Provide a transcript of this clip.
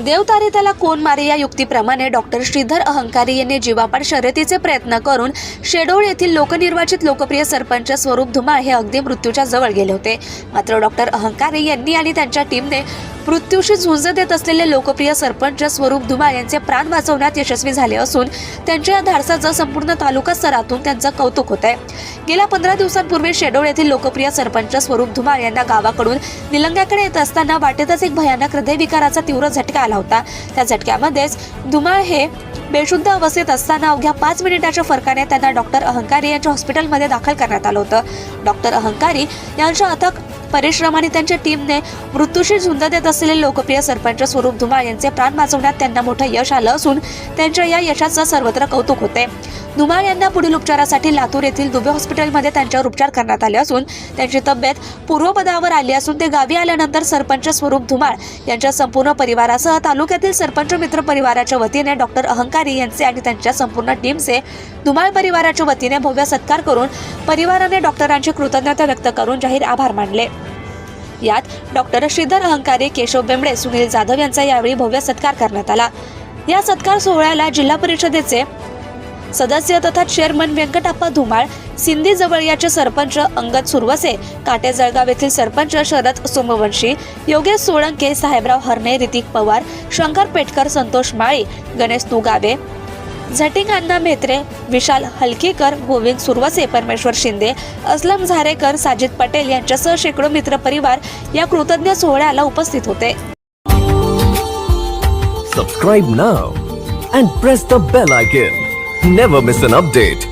देवतारे त्याला कोण मारे या युक्तीप्रमाणे डॉक्टर श्रीधर अहंकारी यांनी जीवापाड शर्यतीचे प्रयत्न करून शेडोळ येथील लोकनिर्वाचित लोकप्रिय सरपंच स्वरूप धुमाळ हे अगदी मृत्यूच्या जवळ गेले होते. मात्र डॉक्टर अहंकारी यांनी आणि त्यांच्या टीमने मृत्यूशी झुंज देत असलेले लोकप्रिय सरपंच स्वरूप धुमाळ यांचे प्राण वाचवण्यात यशस्वी झाले असून त्यांच्या या धाडसाचं संपूर्ण तालुका स्तरातून त्यांचं कौतुक होत आहे गेल्या पंधरा दिवसांपूर्वी शेडोळ येथील लोकप्रिय सरपंच स्वरूप धुमाळ यांना गावाकडून निलंग्याकडे येत असताना वाटेतच एक भयानक हृदयविकाराचा तीव्र झटका आला होता. त्या झटक्यामध्येच धुमाळ हे बेशुद्ध अवस्थेत असताना अवघ्या पाच मिनिटाच्या फरकाने त्यांना डॉक्टर अहंकारी यांच्या हॉस्पिटलमध्ये दाखल करण्यात आलं होतं. डॉक्टर अहंकारी यांच्या अथक परिश्रम आणि त्यांच्या टीमने मृत्यूशी झुंज देत असलेले लोकप्रिय सरपंच स्वरूप धुमाळ यांचे प्राण वाचवण्यात त्यांना मोठं यश आलं असून त्यांच्या या यशाचं सर्वत्र कौतुक होते. धुमाळ यांना पुढील उपचारासाठी लातूर येथील दुबे हॉस्पिटलमध्ये त्यांच्यावर उपचार करण्यात आले असून त्यांची तब्येत पूर्वपदावर आली असून ते गावी आल्यानंतर सरपंच स्वरूप धुमाळ यांच्या संपूर्ण परिवारासह तालुक्यातील सरपंच मित्र परिवाराच्या वतीने डॉक्टर अहंकारी यांचे आणि त्यांच्या संपूर्ण टीमचे धुमाळ परिवाराच्या वतीने भव्य सत्कार करून परिवाराने डॉक्टरांची कृतज्ञता व्यक्त करून जाहीर आभार मानले. यात डॉक्टर श्रीधर अहंकारी केशव बेंबडे सुनील जाधव यांचा यावेळी भव्य सत्कार करण्यात आला. या सत्कार सोहळ्याला जिल्हा परिषदेचे सदस्य तथा चेअरमन व्यंकटाप्पा धुमाळ सिंधी जवळयाचे सरपंच अंगद सुरवसे काटे जळगाव येथील सरपंच शरद सोमवंशी योगेश सोळंके साहेबराव हरणे ऋतिक पवार शंकर पेटकर संतोष माळी गणेश तुगावे झटिंग अण्णा मेत्रे विशाल हलकीकर गोविंद सुरवसे परमेश्वर शिंदे असलम झारेकर साजिद पटेल यांच्यासह शेकडो मित्र परिवार या कृतज्ञ सोहळ्याला उपस्थित होते. Subscribe now and press the bell icon never miss an update